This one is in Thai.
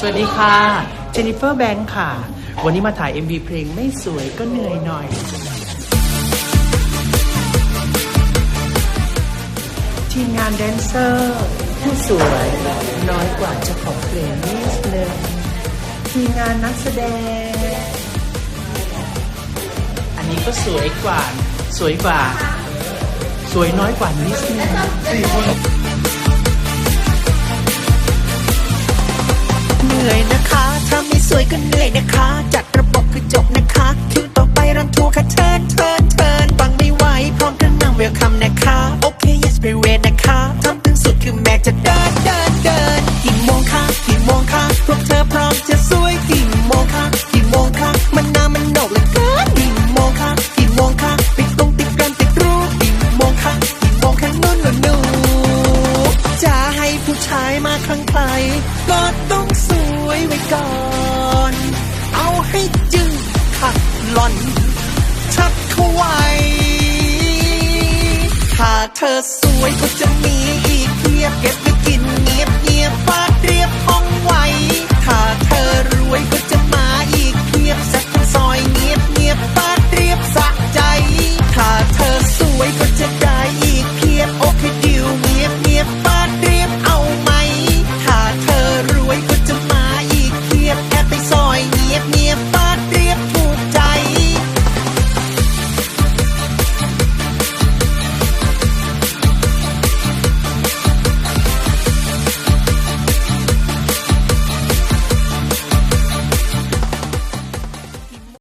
สวัสดีค่ะ เจนนิเฟอร์แบงค์ค่ะ วันนี้มาถ่าย MV เพลงไม่สวยก็เหนื่อยหน่อย ทีมงานแดนเซอร์ผู้สวยน้อยกว่าเจ้าของเพลงนิดนึงทีมงานนักแสดง อันนี้ก็สวยกว่า สวยกว่า สวยน้อยกว่านิดนึงสี่คน นื่อยนะคะ ถ้าไม่สวยก็เหนื่อยนะคะ จัดระบบคือจบนะคะคิวต่อไปรันทัวร์ค่ะเชิญเชิญเชิญฟังไม่ไหวพร้อมกันนั่งเวลคัมนะคะ โอเค yes be ready นะคะทำถึงสุดคือแม็กจะเดินเดินเดินกี่โมงคะกี่โมงคะพวกเธอพร้อมจะสวยกี่โมงคะกี่โมงคะมันนามันโหนกเหลือเกินกี่โมงคะกี่โมงคะปิดตรงติดกันติดรูปกี่โมงคะกี่โมงคะนู่นนู่นจะให้ผู้ชายมาครั้งใครก็ต้องสวย วยไว้ก่อน เอาให้จึงขัดหล่อน ชัดเข้าไว้ ถ้าเธอสวยก็จะมีอีกเพียบเก็บ